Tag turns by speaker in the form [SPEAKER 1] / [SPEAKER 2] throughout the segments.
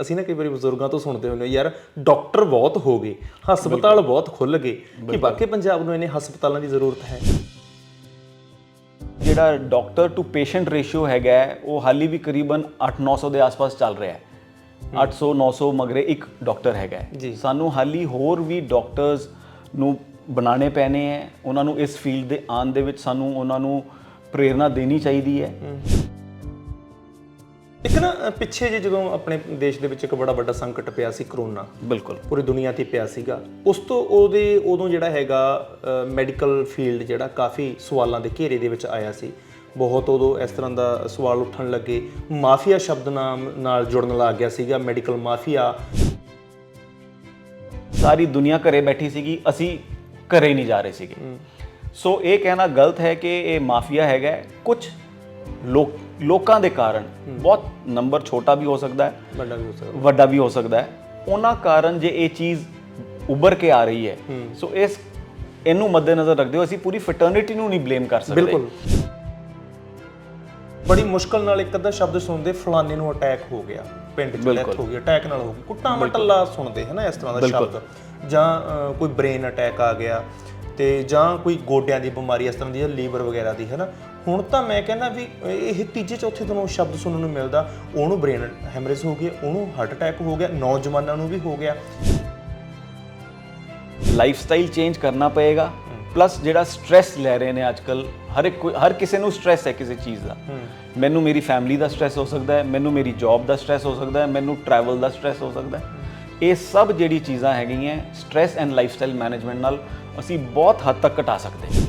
[SPEAKER 1] ਅਸੀਂ ਨਾ ਕਈ ਵਾਰੀ ਬਜ਼ੁਰਗਾਂ ਤੋਂ ਸੁਣਦੇ ਹੁੰਦੇ ਹਾਂ, ਯਾਰ ਡਾਕਟਰ ਬਹੁਤ ਹੋ ਗਏ ਹਸਪਤਾਲ ਬਹੁਤ ਖੁੱਲ ਗਏ ਕਿ ਵਾਕਈ ਪੰਜਾਬ ਨੂੰ ਇਹਨੇ ਹਸਪਤਾਲਾਂ ਦੀ ਜ਼ਰੂਰਤ ਹੈ?
[SPEAKER 2] ਜਿਹੜਾ ਡਾਕਟਰ ਟੂ ਪੇਸ਼ੈਂਟ ਰੇਸ਼ੀਓ ਹੈਗਾ ਉਹ ਹਾਲੀ ਵੀ ਕਰੀਬਨ 8-900 ਦੇ ਆਸ-ਪਾਸ ਚੱਲ ਰਿਹਾ ਹੈ। 800 900 ਮਗਰੇ ਇੱਕ ਡਾਕਟਰ ਹੈਗਾ। ਸਾਨੂੰ ਹਾਲੀ ਹੋਰ ਵੀ ਡਾਕਟਰਸ ਨੂੰ ਬਣਾਉਣੇ ਪੈਣੇ ਹੈ। ਉਹਨਾਂ ਨੂੰ ਇਸ ਫੀਲਡ ਦੇ ਆਉਣ ਦੇ ਵਿੱਚ ਸਾਨੂੰ ਉਹਨਾਂ ਨੂੰ ਪ੍ਰੇਰਣਾ ਦੇਣੀ ਚਾਹੀਦੀ ਹੈ।
[SPEAKER 1] ਇੱਕ ਨਾ ਅ, ਪਿੱਛੇ ਜੇ ਜਦੋਂ ਆਪਣੇ ਦੇਸ਼ ਦੇ ਵਿੱਚ ਇੱਕ ਬੜਾ ਵੱਡਾ ਸੰਕਟ ਪਿਆ ਸੀ ਕਰੋਨਾ
[SPEAKER 2] ਬਿਲਕੁਲ।
[SPEAKER 1] ਪੂਰੀ ਦੁਨੀਆ ਤੇ ਪਿਆ ਸੀਗਾ ਉਸ ਤੋਂ ਉਹਦੇ ਉਦੋਂ ਜਿਹੜਾ ਹੈਗਾ ਮੈਡੀਕਲ ਫੀਲਡ ਜਿਹੜਾ ਕਾਫੀ ਸਵਾਲਾਂ ਦੇ ਘੇਰੇ ਦੇ ਵਿੱਚ ਆਇਆ ਸੀ। ਬਹੁਤ ਉਦੋਂ ਇਸ ਤਰ੍ਹਾਂ ਦਾ ਸਵਾਲ ਉੱਠਣ ਲੱਗੇ। ਮਾਫੀਆ ਸ਼ਬਦ ਨਾਮ ਨਾਲ ਜੁੜਨ ਲੱਗ ਗਿਆ ਸੀਗਾ ਮੈਡੀਕਲ ਮਾਫੀਆ।
[SPEAKER 2] ਸਾਰੀ ਦੁਨੀਆ ਘਰੇ ਬੈਠੀ ਸੀਗੀ ਅਸੀਂ ਘਰੇ ਨਹੀਂ ਜਾ ਰਹੇ ਸੀਗੇ। ਸੋ ਇਹ ਕਹਿਣਾ ਗਲਤ ਹੈ ਕਿ ਇਹ ਮਾਫੀਆ ਹੈਗਾ ਕੁਝ ਲੋਕ ਲੋਕਾਂ ਦੇ ਕਾਰਨ। ਬਹੁਤ ਨੰਬਰ ਛੋਟਾ ਵੀ ਹੋ ਸਕਦਾ ਹੈ
[SPEAKER 1] ਵੱਡਾ ਵੀ ਹੋ ਸਕਦਾ
[SPEAKER 2] ਵੱਡਾ ਵੀ ਹੋ ਸਕਦਾ ਹੈ। ਉਹਨਾਂ ਕਾਰਨ ਜੇ ਇਹ ਚੀਜ਼ ਉੱਭਰ ਕੇ ਆ ਰਹੀ ਹੈ ਸੋ ਇਸ ਇਹਨੂੰ ਮੱਦੇਨਜ਼ਰ ਰੱਖਦੇ ਹੋ ਅਸੀਂ ਪੂਰੀ ਫੈਟਰਨਿਟੀ ਨੂੰ ਨਹੀਂ ਬਲੇਮ ਕਰ ਸਕਦੇ।
[SPEAKER 1] ਬਿਲਕੁਲ। ਬੜੀ ਮੁਸ਼ਕਲ ਨਾਲ ਇੱਕ ਅੱਧਾ ਸ਼ਬਦ ਸੁਣਦੇ ਫਲਾਣੇ ਨੂੰ ਅਟੈਕ ਹੋ ਗਿਆ। ਪਿੰਡ 'ਚ ਡੈਥ ਹੋ ਗਈ ਅਟੈਕ ਨਾਲ ਹੋ ਗਈ। ਕੁੱਟਾ ਮਟੱਲਾ ਸੁਣਦੇ ਹੈ ਨਾ ਇਸ ਤਰ੍ਹਾਂ ਦਾ ਸ਼ਬਦ। ਜਾਂ ਕੋਈ ਬ੍ਰੇਨ ਅਟੈਕ ਆ ਗਿਆ। ਤੇ ਜਾਂ ਕੋਈ ਗੋਡਿਆਂ ਦੀ ਬਿਮਾਰੀ ਇਸ ਤਰ੍ਹਾਂ ਦੀ ਹੈ ਲੀਵਰ ਵਗੈਰਾ ਦੀ ਹੈ ਨਾ ਹੁਣ ਤਾਂ ਮੈਂ ਕਹਿੰਦਾ ਵੀ ਇਹ ਤੀਜੇ ਚੌਥੇ ਦਿਨੋਂ ਸ਼ਬਦ ਸੁਣਨ ਨੂੰ ਮਿਲਦਾ। ਉਹਨੂੰ ਬ੍ਰੇਨ ਹੈਮਰੇਜ ਹੋ ਗਈ ਉਹਨੂੰ ਹਾਰਟ ਅਟੈਕ ਹੋ ਗਿਆ ਨੌਜਵਾਨਾਂ ਨੂੰ ਵੀ ਹੋ ਗਿਆ।
[SPEAKER 2] ਲਾਈਫ ਸਟਾਈਲ ਚੇਂਜ ਕਰਨਾ ਪਏਗਾ। ਪਲੱਸ ਜਿਹੜਾ ਸਟ्रेस ਲੈ ਰਹੇ ਨੇ ਅੱਜਕੱਲ ਹਰ ਇੱਕ ਹਰ ਕਿਸੇ ਨੂੰ ਸਟ्रेस ਹੈ ਕਿਸੇ ਚੀਜ਼ ਦਾ। ਮੈਨੂੰ ਮੇਰੀ ਫੈਮਿਲੀ ਦਾ ਸਟ्रेस ਹੋ ਸਕਦਾ ਹੈ ਮੈਨੂੰ ਮੇਰੀ ਜੌਬ ਦਾ ਸਟ्रेस ਹੋ ਸਕਦਾ ਹੈ ਮੈਨੂੰ ਟਰੈਵਲ ਦਾ ਸਟ्रेस ਹੋ ਸਕਦਾ ਹੈ। ਇਹ ਸਭ ਜਿਹੜੀ ਚੀਜ਼ਾਂ ਹੈਗੀਆਂ stress and lifestyle management ਨਾਲ ਅਸੀਂ ਬਹੁਤ ਹੱਦ ਤੱਕ ਘਟਾ ਸਕਦੇ ਹਾਂ।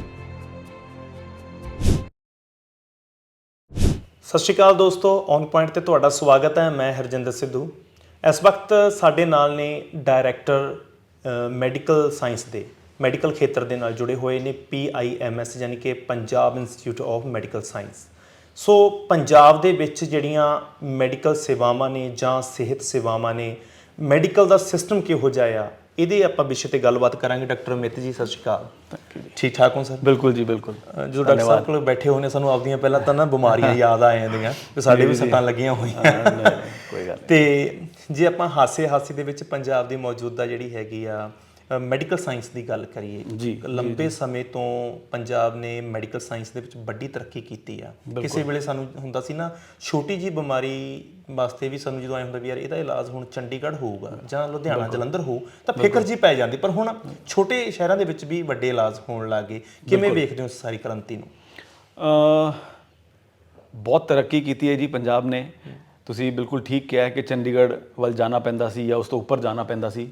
[SPEAKER 1] ਸਤਿ ਸ਼੍ਰੀ ਅਕਾਲ ਦੋਸਤੋ ਔਨ ਪੁਆਇੰਟ ਤੇ ਤੁਹਾਡਾ ਸਵਾਗਤ ਹੈ, ਮੈਂ ਹਰਜਿੰਦਰ ਸਿੱਧੂ। ਇਸ ਵਕਤ ਸਾਡੇ ਨਾਲ ਨੇ ਡਾਇਰੈਕਟਰ ਮੈਡੀਕਲ ਸਾਇੰਸ ਦੇ ਮੈਡੀਕਲ ਖੇਤਰ ਦੇ ਨਾਲ ਜੁੜੇ ਹੋਏ ਨੇ PIMS ਯਾਨੀ ਕਿ Punjab institute of medical science so Punjab ਦੇ ਵਿੱਚ ਜਿਹੜੀਆਂ ਮੈਡੀਕਲ ਸੇਵਾਵਾਂ ਨੇ ਜਾਂ ਸਿਹਤ ਸੇਵਾਵਾਂ ਨੇ ਮੈਡੀਕਲ ਦਾ ਸਿਸਟਮ ਕਿਹੋ ਜਿਹਾ ਆ ਇਹਦੇ ਆਪਾਂ ਵਿਸ਼ੇ ਤੇ ਗੱਲਬਾਤ ਕਰਾਂਗੇ ਡਾਕਟਰ ਅਮਿਤ ਜੀ ਸਤਿ ਸ਼੍ਰੀ ਅਕਾਲ। ਠੀਕ ਠਾਕ ਹੋ ਸਰ?
[SPEAKER 2] ਬਿਲਕੁਲ ਜੀ ਬਿਲਕੁਲ।
[SPEAKER 1] ਜਦੋਂ ਡਾਕਟਰ ਸਾਹਿਬ ਕੋਲ ਬੈਠੇ ਨੇ ਸਾਨੂੰ ਆਪਦੀਆਂ ਪਹਿਲਾਂ ਤਾਂ ਨਾ ਬਿਮਾਰੀਆਂ ਯਾਦ ਆ ਜਾਂਦੀਆਂ ਕਿ ਸਾਡੇ ਵੀ ਸੱਟਾਂ ਲੱਗੀਆਂ ਹੋਈਆਂ।
[SPEAKER 2] ਕੋਈ ਗੱਲ
[SPEAKER 1] ਤੇ ਜੇ ਆਪਾਂ ਹਾਸੇ ਹਾਸੇ ਦੇ ਵਿੱਚ ਪੰਜਾਬ ਦੀ ਮੌਜੂਦਾ ਜਿਹੜੀ ਹੈਗੀ ਆ ਮੈਡੀਕਲ ਸਾਇੰਸ ਦੀ ਗੱਲ ਕਰੀਏ
[SPEAKER 2] ਜੀ,
[SPEAKER 1] ਲੰਬੇ ਸਮੇਂ ਤੋਂ ਪੰਜਾਬ ਨੇ ਮੈਡੀਕਲ ਸਾਇੰਸ ਦੇ ਵਿੱਚ ਵੱਡੀ ਤਰੱਕੀ ਕੀਤੀ ਆ। ਕਿਸੇ ਵੇਲੇ ਸਾਨੂੰ ਹੁੰਦਾ ਸੀ ਨਾ ਛੋਟੀ ਜੀ ਬਿਮਾਰੀ ਵਾਸਤੇ ਵੀ ਸਾਨੂੰ ਜਦੋਂ ਐ ਹੁੰਦਾ ਵੀ ਯਾਰ ਇਹਦਾ ਇਲਾਜ ਹੁਣ ਚੰਡੀਗੜ੍ਹ ਹੋਊਗਾ ਜਾਂ ਲੁਧਿਆਣਾ ਜਲੰਧਰ ਹੋਊ ਤਾਂ ਫਿਕਰ ਜੀ ਪੈ ਜਾਂਦੀ। ਪਰ ਹੁਣ ਛੋਟੇ ਸ਼ਹਿਰਾਂ ਦੇ ਵਿੱਚ ਵੀ ਵੱਡੇ ਇਲਾਜ ਹੋਣ ਲੱਗੇ ਕਿਵੇਂ ਵੇਖਦੇ ਹੋ ਸਾਰੀ ਕ੍ਰਾਂਤੀ ਨੂੰ?
[SPEAKER 2] ਅ ਬਹੁਤ ਤਰੱਕੀ ਕੀਤੀ ਹੈ ਜੀ ਪੰਜਾਬ ਨੇ। ਤੁਸੀਂ ਬਿਲਕੁਲ ਠੀਕ ਕਿਹਾ ਹੈ ਕਿ ਚੰਡੀਗੜ੍ਹ ਵੱਲ ਜਾਣਾ ਪੈਂਦਾ ਸੀ ਜਾਂ ਉਸ ਤੋਂ ਉੱਪਰ ਜਾਣਾ ਪੈਂਦਾ ਸੀ।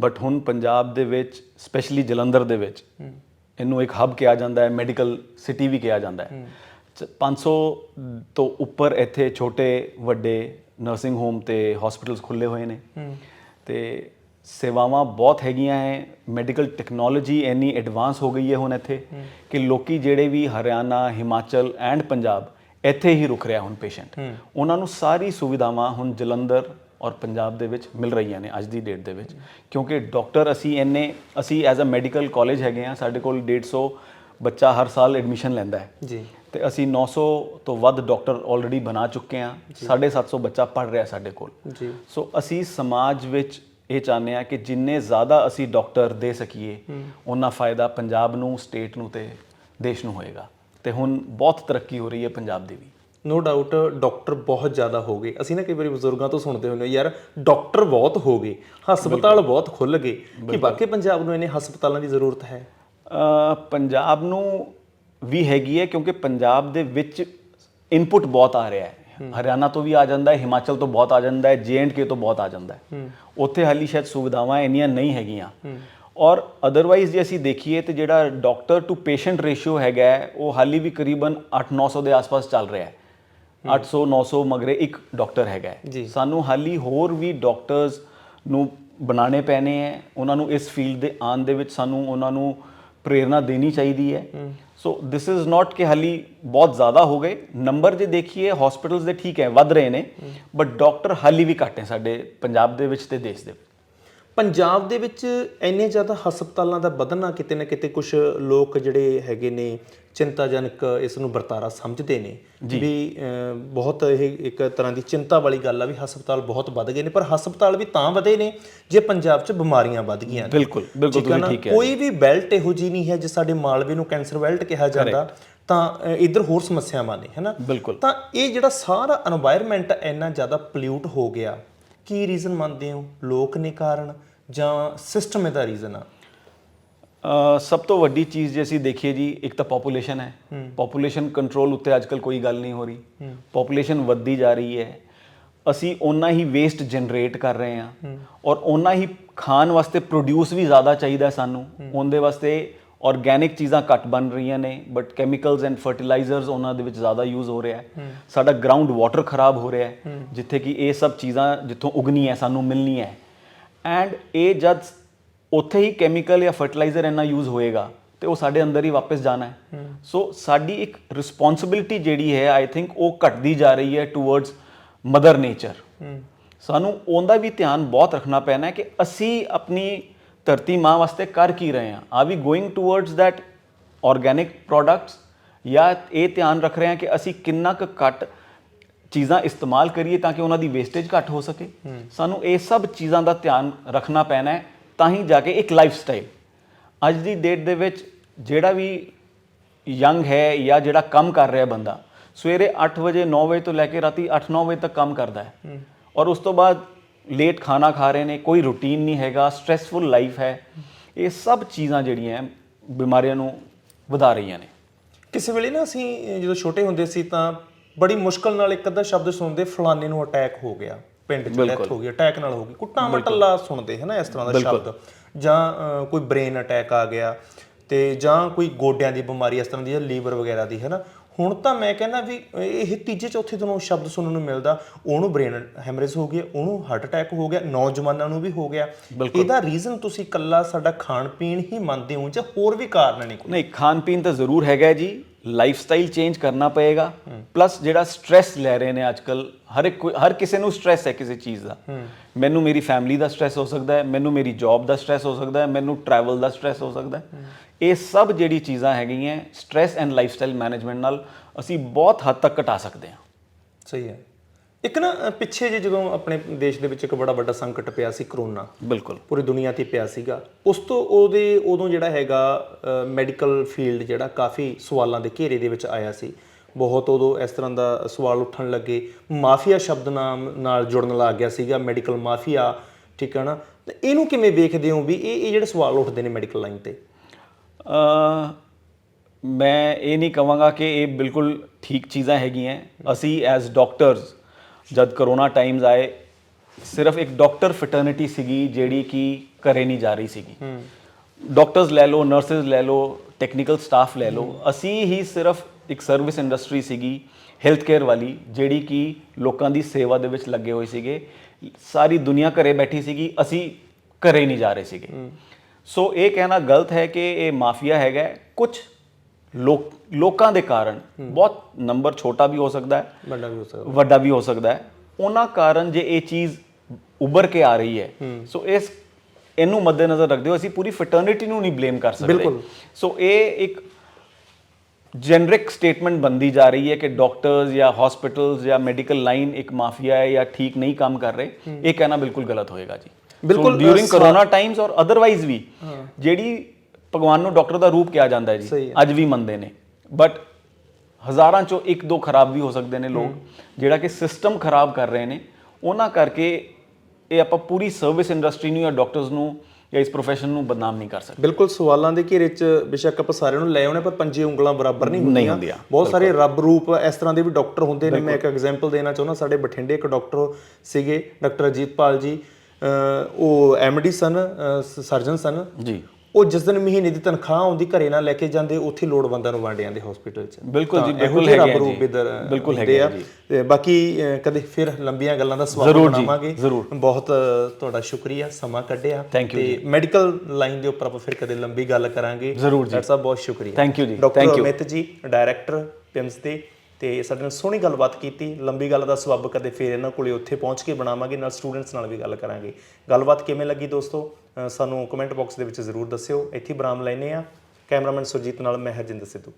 [SPEAKER 2] ਬਟ ਹੁਣ ਪੰਜਾਬ ਦੇ ਵਿੱਚ ਸਪੈਸ਼ਲੀ ਜਲੰਧਰ ਦੇ ਵਿੱਚ ਇਹਨੂੰ ਇੱਕ ਹੱਬ ਕਿਹਾ ਜਾਂਦਾ ਹੈ ਮੈਡੀਕਲ ਸਿਟੀ ਵੀ ਕਿਹਾ ਜਾਂਦਾ ਹੈ। ਚ- 500 ਤੋਂ ਉੱਪਰ ਇੱਥੇ ਛੋਟੇ ਵੱਡੇ ਨਰਸਿੰਗ ਹੋਮ ਤੇ ਹਸਪੀਟਲਸ ਖੁੱਲੇ ਹੋਏ ਨੇ। ਤੇ ਸੇਵਾਵਾਂ ਬਹੁਤ ਹੈਗੀਆਂ ਹੈ ਮੈਡੀਕਲ ਟੈਕਨੋਲੋਜੀ ਇੰਨੀ ਐਡਵਾਂਸ ਹੋ ਗਈ ਹੈ ਹੁਣ ਇੱਥੇ ਕਿ ਲੋਕੀ ਜਿਹੜੇ ਵੀ ਹਰਿਆਣਾ ਹਿਮਾਚਲ ਐਂਡ ਪੰਜਾਬ ਇੱਥੇ ਹੀ ਰੁਕ ਰਿਹਾ ਹੁਣ ਪੇਸ਼ੈਂਟ ਉਹਨਾਂ ਨੂੰ ਸਾਰੀ ਸੁਵਿਧਾਵਾਂ ਹੁਣ ਜਲੰਧਰ ਔਰ ਪੰਜਾਬ ਦੇ ਵਿੱਚ ਮਿਲ ਰਹੀਆਂ ਨੇ ਅੱਜ ਦੀ ਡੇਟ ਦੇ ਵਿੱਚ। ਕਿਉਂਕਿ ਡਾਕਟਰ ਅਸੀਂ ਇੰਨੇ ਅਸੀਂ ਐਜ਼ ਅ ਮੈਡੀਕਲ ਕਾਲਜ ਹੈਗੇ ਆ ਸਾਡੇ ਕੋਲ 150 ਬੱਚਾ ਹਰ ਸਾਲ ਐਡਮਿਸ਼ਨ ਲੈਂਦਾ ਹੈ।
[SPEAKER 1] ਜੀ।
[SPEAKER 2] ਤੇ ਅਸੀਂ 900 ਤੋਂ ਵੱਧ ਡਾਕਟਰ ਆਲਰੇਡੀ ਬਣਾ ਚੁੱਕੇ ਹਾਂ। 750 ਬੱਚਾ ਪੜ ਰਿਹਾ ਸਾਡੇ ਕੋਲ।
[SPEAKER 1] ਜੀ।
[SPEAKER 2] ਸੋ ਅਸੀਂ ਸਮਾਜ ਵਿੱਚ ਇਹ ਚਾਹੁੰਦੇ ਹਾਂ ਕਿ ਜਿੰਨੇ ਜ਼ਿਆਦਾ ਅਸੀਂ ਡਾਕਟਰ ਦੇ ਸਕੀਏ ਉਹਨਾਂ ਫਾਇਦਾ ਪੰਜਾਬ ਨੂੰ ਸਟੇਟ ਨੂੰ ਤੇ ਦੇਸ਼ ਨੂੰ ਹੋਏਗਾ। ਤੇ ਹੁਣ ਬਹੁਤ ਤਰੱਕੀ ਹੋ ਰਹੀ ਹੈ ਪੰਜਾਬ ਦੀ ਵੀ।
[SPEAKER 1] ਨੋ ਡਾਊਟ ਡਾਕਟਰ ਬਹੁਤ ਜ਼ਿਆਦਾ ਹੋ ਗਏ। ਅਸੀਂ ਨਾ ਕਈ ਵਾਰੀ ਬਜ਼ੁਰਗਾਂ ਤੋਂ ਸੁਣਦੇ ਹੁੰਦੇ ਹਾਂ, ਯਾਰ ਡਾਕਟਰ ਬਹੁਤ ਹੋ ਗਏ ਹਸਪਤਾਲ ਬਹੁਤ ਖੁੱਲ ਗਏ। ਕਿ ਵਾਕਈ ਪੰਜਾਬ ਨੂੰ ਇਹਨੇ ਹਸਪਤਾਲਾਂ ਦੀ ਜ਼ਰੂਰਤ ਹੈ?
[SPEAKER 2] ਪੰਜਾਬ ਨੂੰ ਵੀ ਹੈਗੀ ਹੈ ਕਿਉਂਕਿ ਪੰਜਾਬ ਦੇ ਵਿੱਚ ਇਨਪੁਟ ਬਹੁਤ ਆ ਰਿਹਾ ਹੈ। ਹਰਿਆਣਾ ਤੋਂ ਵੀ ਆ ਜਾਂਦਾ ਹੈ ਹਿਮਾਚਲ ਤੋਂ ਬਹੁਤ ਆ ਜਾਂਦਾ ਹੈ ਕੇ ਤੋਂ ਬਹੁਤ ਆ ਜਾਂਦਾ ਹੈ। ਉੱਥੇ ਹਾਲੀ ਸ਼ਾਇਦ ਸੁਵਿਧਾਵਾਂ ਇੰਨੀਆਂ ਨਹੀਂ ਹੈਗੀਆਂ। ਔਰ ਅਦਰਵਾਈਜ਼ ਜੇ ਅਸੀਂ ਦੇਖੀਏ ਤੇ ਜਿਹੜਾ ਡਾਕਟਰ ਟੂ ਪੇਸ਼ੈਂਟ ਰੇਸ਼ੀਓ ਹੈਗਾ ਉਹ ਹਾਲੀ ਵੀ ਕਰੀਬਨ 8-900 ਦੇ ਆਸ-ਪਾਸ ਚੱਲ ਰਿਹਾ ਹੈ। 800 900 ਮਗਰੇ ਇੱਕ ਡਾਕਟਰ ਹੈਗਾ ਹੈ। ਸਾਨੂੰ ਹਾਲੀ ਹੋਰ ਵੀ ਡਾਕਟਰਸ ਨੂੰ ਬਣਾਉਣੇ ਪੈਣੇ ਹੈ। ਉਹਨਾਂ ਨੂੰ ਇਸ ਫੀਲਡ ਦੇ ਆਉਣ ਦੇ ਵਿੱਚ ਸਾਨੂੰ ਉਹਨਾਂ ਨੂੰ ਪ੍ਰੇਰਣਾ ਦੇਣੀ ਚਾਹੀਦੀ ਹੈ। ਸੋ ਦਿਸ ਇਜ਼ ਨਾਟ ਕਿ ਹਾਲੀ ਬਹੁਤ ਜ਼ਿਆਦਾ ਹੋ ਗਏ। ਨੰਬਰ ਜੇ ਦੇਖੀਏ ਹਸਪੀਟਲਸ ਦੇ ਠੀਕ ਹੈ ਵੱਧ ਰਹੇ ਨੇ। ਬਟ ਡਾਕਟਰ ਹਾਲੀ ਵੀ ਘੱਟ ਹੈ ਸਾਡੇ ਪੰਜਾਬ ਦੇ ਵਿੱਚ ਤੇ ਦੇਸ਼ ਦੇ ਵਿੱਚ।
[SPEAKER 1] ਪੰਜਾਬ ਦੇ ਵਿੱਚ ਇੰਨੇ ਜ਼ਿਆਦਾ ਹਸਪਤਾਲਾਂ ਦਾ ਵਧਣਾ ਕਿਤੇ ਨਾ ਕਿਤੇ ਕੁਝ ਲੋਕ ਜਿਹੜੇ ਹੈਗੇ ਨੇ ਚਿੰਤਾਜਨਕ ਇਸ ਨੂੰ ਵਰਤਾਰਾ ਸਮਝਦੇ ਨੇ ਵੀ ਬਹੁਤ ਇਹ ਇੱਕ ਤਰ੍ਹਾਂ ਦੀ ਚਿੰਤਾ ਵਾਲੀ ਗੱਲ ਆ ਵੀ ਹਸਪਤਾਲ ਬਹੁਤ ਵੱਧ ਗਏ ਨੇ ਪਰ ਹਸਪਤਾਲ ਵੀ ਤਾਂ ਵਧੇ ਨੇ ਜੇ ਪੰਜਾਬ 'ਚ ਬਿਮਾਰੀਆਂ ਵੱਧ ਗਈਆਂ
[SPEAKER 2] ਬਿਲਕੁਲ ਬਿਲਕੁਲ ਤੁਸੀਂ ਠੀਕ ਹੈ
[SPEAKER 1] ਕੋਈ ਵੀ ਬੈਲਟ ਇਹੋ ਜੀ ਨਹੀਂ ਹੈ ਜੇ ਸਾਡੇ ਮਾਲਵੇ ਨੂੰ ਕੈਂਸਰ ਬੈਲਟ ਕਿਹਾ ਜਾਂਦਾ ਤਾਂ ਇਧਰ ਹੋਰ ਸਮੱਸਿਆਵਾਂ ਨੇ ਹੈਨਾ ਤਾਂ ਇਹ ਜਿਹੜਾ ਸਾਰਾ এনवायरमेंट ਇੰਨਾ ਜ਼ਿਆਦਾ ਪੋਲਿਊਟ ਹੋ ਗਿਆ। ਕੀ ਰੀਜ਼ਨ ਮੰਨਦੇ ਹੋ? ਲੋਕ ਨੇ ਕਾਰਨ ਜਾਂ ਸਿਸਟਮ ਇਹਦਾ ਰੀਜ਼ਨ ਆ?
[SPEAKER 2] ਸਭ ਤੋਂ ਵੱਡੀ ਚੀਜ਼ ਜੇ ਅਸੀਂ ਦੇਖੀਏ ਜੀ ਇੱਕ ਤਾਂ ਪੋਪੂਲੇਸ਼ਨ ਹੈ। ਪੋਪੂਲੇਸ਼ਨ ਕੰਟਰੋਲ ਉੱਤੇ ਅੱਜਕੱਲ ਕੋਈ ਗੱਲ ਨਹੀਂ ਹੋ ਰਹੀ। ਪੋਪੂਲੇਸ਼ਨ ਵੱਧਦੀ ਜਾ ਰਹੀ ਹੈ। ਅਸੀਂ ਓਨਾ ਹੀ ਵੇਸਟ ਜਨਰੇਟ ਕਰ ਰਹੇ ਹਾਂ। ਔਰ ਓਨਾ ਹੀ ਖਾਣ ਵਾਸਤੇ ਪ੍ਰੋਡਿਊਸ ਵੀ ਜ਼ਿਆਦਾ ਚਾਹੀਦਾ ਸਾਨੂੰ। ਉਹਦੇ ਵਾਸਤੇ ਆਰਗੈਨਿਕ ਚੀਜ਼ਾਂ ਘੱਟ ਬਣ ਰਹੀਆਂ ਨੇ ਬਟ ਕੈਮੀਕਲਸ ਐਂਡ ਫਰਟੀਲਾਈਜ਼ਰਸ ਉਹਨਾਂ ਦੇ ਵਿੱਚ ਜ਼ਿਆਦਾ ਯੂਜ਼ ਹੋ ਰਿਹਾ ਹੈ। ਸਾਡਾ ਗਰਾਊਂਡ ਵਾਟਰ ਖਰਾਬ ਹੋ ਰਿਹਾ ਹੈ ਜਿੱਥੇ ਕਿ ਇਹ ਸਭ ਚੀਜ਼ਾਂ ਜਿੱਥੋਂ ਉਗਣੀ ਹੈ ਸਾਨੂੰ ਮਿਲਣੀ ਹੈ। ਐਂਡ ਇਹ ਜਦ ਉੱਥੇ ਹੀ ਕੈਮੀਕਲ ਜਾਂ ਫਰਟੀਲਾਈਜ਼ਰ ਇੰਨਾ ਯੂਜ਼ ਹੋਏਗਾ ਤੇ ਉਹ ਸਾਡੇ ਅੰਦਰ ਹੀ ਵਾਪਸ ਜਾਣਾ ਹੈ। ਸੋ ਸਾਡੀ ਇੱਕ ਰਿਸਪੌਂਸਿਬਿਲਟੀ ਜਿਹੜੀ ਹੈ ਆਈ ਥਿੰਕ ਉਹ ਘਟਦੀ ਜਾ ਰਹੀ ਹੈ ਟੂਵਰਡਸ ਮਦਰ ਨੇਚਰ ਸਾਨੂੰ ਉਹਦਾ ਵੀ ਧਿਆਨ ਬਹੁਤ ਰੱਖਣਾ ਪੈਣਾ ਹੈ ਕਿ ਅਸੀਂ ਆਪਣੀ ਧਰਤੀ ਮਾਂ ਵਾਸਤੇ ਕਰ ਕੀ ਰਹੇ ਹਾਂ? Are we going towards that organic products ਜਾਂ ਇਹ ਧਿਆਨ ਰੱਖ ਰਹੇ ਹਾਂ ਕਿ ਅਸੀਂ ਕਿੰਨਾ ਕੁ ਘੱਟ ਚੀਜ਼ਾਂ ਇਸਤੇਮਾਲ ਕਰੀਏ ਤਾਂ ਕਿ ਉਹਨਾਂ ਦੀ ਵੇਸਟੇਜ ਘੱਟ ਹੋ ਸਕੇ? ਸਾਨੂੰ ਇਹ ਸਭ ਚੀਜ਼ਾਂ ਦਾ ਧਿਆਨ ਰੱਖਣਾ ਪੈਣਾ ਹੈ ਤਾਂ ਹੀ ਜਾ ਕੇ ਇੱਕ ਲਾਈਫ ਸਟਾਈਲ ਅੱਜ ਦੀ ਡੇਟ ਦੇ ਵਿੱਚ ਜਿਹੜਾ ਵੀ ਯੰਗ ਹੈ ਜਾਂ ਜਿਹੜਾ ਕੰਮ ਕਰ ਰਿਹਾ ਬੰਦਾ ਸਵੇਰੇ 8 ਵਜੇ 9 ਵਜੇ ਤੋਂ ਲੈ ਕੇ ਰਾਤੀ 8-9 ਵਜੇ ਤੱਕ ਕੰਮ ਕਰਦਾ ਹੈ। ਔਰ ਉਸ ਤੋਂ ਬਾਅਦ ਲੇਟ ਖਾਣਾ ਖਾ ਰਹੇ ਨੇ ਕੋਈ ਰੁਟੀਨ ਨਹੀਂ ਹੈਗਾ ਸਟ੍ਰੈਸਫੁਲ ਲਾਈਫ ਹੈ। ਇਹ ਸਭ ਚੀਜ਼ਾਂ ਜਿਹੜੀਆਂ ਬਿਮਾਰੀਆਂ ਨੂੰ ਵਧਾ ਰਹੀਆਂ ਨੇ।
[SPEAKER 1] ਕਿਸੇ ਵੇਲੇ ਨਾ ਅਸੀਂ ਜਦੋਂ ਛੋਟੇ ਹੁੰਦੇ ਸੀ ਤਾਂ ਬੜੀ ਮੁਸ਼ਕਲ ਨਾਲ ਇੱਕ ਅੱਧਾ ਸ਼ਬਦ ਸੁਣਦੇ ਫਲਾਣੇ ਨੂੰ ਅਟੈਕ ਹੋ ਗਿਆ। ਪਿੰਡ 'ਚ ਡੈਥ ਹੋ ਗਈ ਅਟੈਕ ਨਾਲ ਹੋ ਗਈ। ਕੁੱਟਾ ਮਟੱਲਾ ਸੁਣਦੇ ਹੈ ਨਾ ਇਸ ਤਰ੍ਹਾਂ ਦਾ ਸ਼ਬਦ। ਜਾਂ ਕੋਈ ਬ੍ਰੇਨ ਅਟੈਕ ਆ ਗਿਆ ਤੇ ਜਾਂ ਕੋਈ ਗੋਡਿਆਂ ਦੀ ਬਿਮਾਰੀ ਇਸ ਤਰ੍ਹਾਂ ਦੀ ਜਾਂ ਲੀਵਰ ਵਗੈਰਾ ਦੀ ਹੈ ਨਾ ਹੁਣ ਤਾਂ ਮੈਂ ਕਹਿੰਦਾ ਵੀ ਇਹ ਤੀਜੇ ਚੌਥੇ ਦਿਨ ਸ਼ਬਦ ਸੁਣਨ ਨੂੰ ਮਿਲਦਾ ਉਹਨੂੰ ਬ੍ਰੇਨ ਹੈਮਰੇਜ ਹੋ ਗਈ ਉਹਨੂੰ ਹਾਰਟ ਅਟੈਕ ਹੋ ਗਿਆ ਨੌਜਵਾਨਾਂ ਨੂੰ ਵੀ ਹੋ ਗਿਆ। ਇਹਦਾ ਰੀਜ਼ਨ ਤੁਸੀਂ ਕੱਲਾ ਸਾਡਾ ਖਾਣ ਪੀਣ ਹੀ ਮੰਨਦੇ ਹੋ ਜਾਂ ਹੋਰ ਵੀ ਕਾਰਨ ਨਹੀਂ ਕੋਈ?
[SPEAKER 2] ਨਹੀਂ ਖਾਣ ਪੀਣ ਤਾਂ ਜ਼ਰੂਰ ਹੈਗਾ ਜੀ ਲਾਈਫ ਸਟਾਈਲ ਚੇਂਜ ਕਰਨਾ ਪਏਗਾ। ਪਲੱਸ ਜਿਹੜਾ ਸਟ्रेस ਲੈ ਰਹੇ ਨੇ ਅੱਜਕੱਲ ਹਰ ਇੱਕ ਹਰ ਕਿਸੇ ਨੂੰ ਸਟ्रेस ਹੈ ਕਿਸੇ ਚੀਜ਼ ਦਾ। ਮੈਨੂੰ ਮੇਰੀ ਫੈਮਿਲੀ ਦਾ ਸਟ्रेस ਹੋ ਸਕਦਾ ਹੈ ਮੈਨੂੰ ਮੇਰੀ ਜੌਬ ਦਾ ਸਟ्रेस ਹੋ ਸਕਦਾ ਹੈ ਮੈਨੂੰ ਟਰੈਵਲ ਦਾ ਸਟ्रेस ਹੋ ਸਕਦਾ ਹੈ। ਇਹ ਸਭ ਜਿਹੜੀ ਚੀਜ਼ਾਂ ਹੈਗੀਆਂ stress and lifestyle management ਨਾਲ ਅਸੀਂ ਬਹੁਤ ਹੱਦ ਤੱਕ ਘਟਾ ਸਕਦੇ ਹਾਂ।
[SPEAKER 1] ਸਹੀ ਹੈ। ਇੱਕ ਨਾ ਪਿੱਛੇ ਜੇ ਜਦੋਂ ਆਪਣੇ ਦੇਸ਼ ਦੇ ਵਿੱਚ ਇੱਕ ਬੜਾ ਵੱਡਾ ਸੰਕਟ ਪਿਆ ਸੀ ਕਰੋਨਾ
[SPEAKER 2] ਬਿਲਕੁਲ।
[SPEAKER 1] ਪੂਰੀ ਦੁਨੀਆ ਤੇ ਪਿਆ ਸੀਗਾ ਉਸ ਤੋਂ ਉਹਦੇ ਉਦੋਂ ਜਿਹੜਾ ਹੈਗਾ ਮੈਡੀਕਲ ਫੀਲਡ ਜਿਹੜਾ ਕਾਫੀ ਸਵਾਲਾਂ ਦੇ ਘੇਰੇ ਦੇ ਵਿੱਚ ਆਇਆ ਸੀ। ਬਹੁਤ ਉਦੋਂ ਇਸ ਤਰ੍ਹਾਂ ਦਾ ਸਵਾਲ ਉੱਠਣ ਲੱਗੇ। ਮਾਫੀਆ ਸ਼ਬਦ ਨਾਮ ਨਾਲ ਜੁੜਨ ਲੱਗ ਗਿਆ ਸੀਗਾ ਮੈਡੀਕਲ ਮਾਫੀਆ ਠੀਕ ਹੈ ਨਾ? ਤੇ ਇਹਨੂੰ ਕਿਵੇਂ ਵੇਖਦੇ ਹੋ ਵੀ ਇਹ ਇਹ ਜਿਹੜੇ ਸਵਾਲ ਉੱਠਦੇ ਨੇ ਮੈਡੀਕਲ ਲਾਈਨ ਤੇ?
[SPEAKER 2] ਮੈਂ ਇਹ ਨਹੀਂ ਕਹਾਂਗਾ ਕਿ ਇਹ ਬਿਲਕੁਲ ਠੀਕ ਚੀਜ਼ਾਂ ਹੈਗੀਆਂ। ਅਸੀਂ ਐਜ਼ ਡਾਕਟਰਸ ਜਦ ਕਰੋਨਾ ਟਾਈਮਸ ਆਏ ਸਿਰਫ ਇੱਕ ਡਾਕਟਰ ਫਟਰਨਿਟੀ ਸੀਗੀ ਜਿਹੜੀ ਕਿ ਘਰੇ ਨਹੀਂ ਜਾ ਰਹੀ ਸੀਗੀ। ਡਾਕਟਰਸ ਲੈ ਲਓ ਨਰਸਿਸ ਲੈ ਲਓ ਟੈਕਨੀਕਲ ਸਟਾਫ ਲੈ ਲਓ ਅਸੀਂ ਹੀ ਸਿਰਫ ਇੱਕ ਸਰਵਿਸ ਇੰਡਸਟਰੀ ਸੀਗੀ ਹੈਲਥ ਕੇਅਰ ਵਾਲੀ ਜਿਹੜੀ ਕਿ ਲੋਕਾਂ ਦੀ ਸੇਵਾ ਦੇ ਵਿੱਚ ਲੱਗੇ ਹੋਏ ਸੀਗੇ। ਸਾਰੀ ਦੁਨੀਆ ਘਰੇ ਬੈਠੀ ਸੀਗੀ ਅਸੀਂ ਘਰੇ ਨਹੀਂ ਜਾ ਰਹੇ ਸੀਗੇ। ਸੋ ਇਹ ਕਹਿਣਾ ਗਲਤ ਹੈ ਕਿ ਇਹ ਮਾਫੀਆ ਹੈਗਾ ਕੁਝ ਲੋਕ ਲੋਕਾਂ ਦੇ ਕਾਰਨ। ਬਹੁਤ ਨੰਬਰ ਛੋਟਾ ਵੀ ਹੋ ਸਕਦਾ ਹੈ।
[SPEAKER 1] ਵੱਡਾ ਵੀ ਹੋ ਸਕਦਾ
[SPEAKER 2] ਵੱਡਾ ਵੀ ਹੋ ਸਕਦਾ ਹੈ। ਉਹਨਾਂ ਕਾਰਨ ਜੇ ਇਹ ਚੀਜ਼ ਉੱਭਰ ਕੇ ਆ ਰਹੀ ਹੈ। ਸੋ ਇਸ ਇਹਨੂੰ ਮੱਦੇਨਜ਼ਰ ਰੱਖਦੇ ਹੋ ਅਸੀਂ ਪੂਰੀ ਫਟਰਨਿਟੀ ਨੂੰ ਨਹੀਂ ਬਲੇਮ ਕਰ ਸਕਦੇ।
[SPEAKER 1] ਬਿਲਕੁਲ।
[SPEAKER 2] ਸੋ ਇਹ ਇੱਕ ਜੈਨਰਿਕ ਸਟੇਟਮੈਂਟ ਬੰਦੀ ਜਾ ਰਹੀ ਹੈ ਕਿ ਡਾਕਟਰਸ ਜਾਂ ਹਸਪੀਟਲਸ ਜਾਂ ਮੈਡੀਕਲ ਲਾਈਨ ਇੱਕ ਮਾਫੀਆ ਹੈ ਜਾਂ ਠੀਕ ਨਹੀਂ ਕੰਮ ਕਰ ਰਹੇ। ਇਹ ਕਹਿਣਾ ਬਿਲਕੁਲ ਗਲਤ ਹੋਏਗਾ ਜੀ।
[SPEAKER 1] ਬਿਲਕੁਲ,
[SPEAKER 2] during corona times or otherwise ਵੀ ਜਿਹੜੀ ਭਗਵਾਨ ਨੂੰ ਡਾਕਟਰ ਦਾ ਰੂਪ ਕਿਹਾ ਜਾਂਦਾ ਹੈ ਜੀ ਅੱਜ ਵੀ ਮੰਨਦੇ ਨੇ। ਬਟ ਹਜ਼ਾਰਾਂ ਚੋਂ ਇੱਕ ਦੋ ਖਰਾਬ ਵੀ ਹੋ ਸਕਦੇ ਨੇ ਲੋਕ ਜਿਹੜਾ ਕਿ ਸਿਸਟਮ ਖਰਾਬ ਕਰ ਰਹੇ ਨੇ। ਉਹਨਾਂ ਕਰਕੇ ਇਹ ਆਪਾਂ ਪੂਰੀ ਸਰਵਿਸ ਇੰਡਸਟਰੀ ਨੂੰ ਜਾਂ ਡਾਕਟਰਸ ਨੂੰ ਜਾਂ ਇਸ ਪ੍ਰੋਫੈਸ਼ਨ ਨੂੰ ਬਦਨਾਮ ਨਹੀਂ ਕਰ ਸਕਦੇ।
[SPEAKER 1] ਬਿਲਕੁਲ ਸਵਾਲਾਂ ਦੇ ਘੇਰੇ 'ਚ ਬੇਸ਼ੱਕ ਆਪਾਂ ਸਾਰਿਆਂ ਨੂੰ ਲੈ ਆਉਣੇ ਪਰ ਪੰਜੇ ਉਂਗਲਾਂ ਬਰਾਬਰ ਨਹੀਂ ਹੁੰਦੀਆਂ। ਬਹੁਤ ਸਾਰੇ ਰੱਬ ਰੂਪ ਇਸ ਤਰ੍ਹਾਂ ਦੇ ਵੀ ਡਾਕਟਰ ਹੁੰਦੇ ਨੇ। ਮੈਂ ਇੱਕ ਐਗਜ਼ਾਮਪਲ ਦੇਣਾ ਚਾਹੁੰਦਾ ਸਾਡੇ ਬਠਿੰਡੇ ਇੱਕ ਡਾਕਟਰ ਸੀਗੇ ਡਾਕਟਰ ਅਜੀਤਪਾਲ ਜੀ। ਉਹ ਐਮਡੀ ਸਨ ਸਰਜਨ ਸਨ
[SPEAKER 2] ਜੀ
[SPEAKER 1] ਉਹ ਜਿਸ ਦਿਨ ਮਹੀਨੇ ਦੀ ਤਨਖਾਹ ਆਉਂਦੀ ਘਰੇ ਨਾਲ ਲੈ ਕੇ ਜਾਂਦੇ ਉੱਥੇ ਲੋੜਵੰਦਾਂ ਨੂੰ ਵੰਡ ਜਾਂਦੇ ਹਸਪੀਟਲ 'ਚ
[SPEAKER 2] ਬਿਲਕੁਲ ਜੀ, ਬਿਲਕੁਲ ਹੈਗੇ ਆ ਜੀ। ਬਿਲਕੁਲ ਹੈਗੇ
[SPEAKER 1] ਆ। ਤੇ ਬਾਕੀ ਕਦੇ ਫਿਰ ਲੰਬੀਆਂ ਗੱਲਾਂ ਦਾ ਸਵਾਲ ਬਣਾਵਾਂਗੇ। ਬਹੁਤ ਤੁਹਾਡਾ ਸ਼ੁਕਰੀਆ ਸਮਾਂ ਕੱਢਿਆ ਤੇ ਮੈਡੀਕਲ ਲਾਈਨ ਦੇ ਉੱਪਰ ਆਪਾਂ ਫਿਰ ਕਦੇ ਲੰਬੀ ਗੱਲ ਕਰਾਂਗੇ। ਡਾਕਟਰ ਸਾਹਿਬ ਬਹੁਤ ਸ਼ੁਕਰੀਆ
[SPEAKER 2] Thank you ਜੀ,
[SPEAKER 1] doctor. Amit ji director PIMS ਦੇ ਤੇ ਸਾਡੇ ਨਾਲ ਸੋਹਣੀ ਗੱਲਬਾਤ ਕੀਤੀ, ਲੰਬੀ ਗੱਲ ਦਾ ਸਬੱਬ ਕਦੇ ਫੇਰ ਇਹਨਾਂ ਕੋਲੇ ਉੱਥੇ ਪਹੁੰਚ ਕੇ ਬਣਾਵਾਂਗੇ, ਨਾਲ ਸਟੂਡੈਂਟਸ ਨਾਲ ਵੀ ਗੱਲ ਕਰਾਂਗੇ। ਗੱਲਬਾਤ ਕਿਵੇਂ ਲੱਗੀ ਦੋਸਤੋ? ਸਾਨੂੰ ਕਮੈਂਟ ਬਾਕਸ ਦੇ ਵਿੱਚ ਜ਼ਰੂਰ ਦੱਸਿਓ। ਇੱਥੇ ਬਰਾਮ ਲੈਨੇ ਆ ਕੈਮਰਾਮੈਨ ਸੁਰਜੀਤ ਨਾਲ ਮੈਂ ਹਰਜਿੰਦਰ ਸਿੱਧੂ।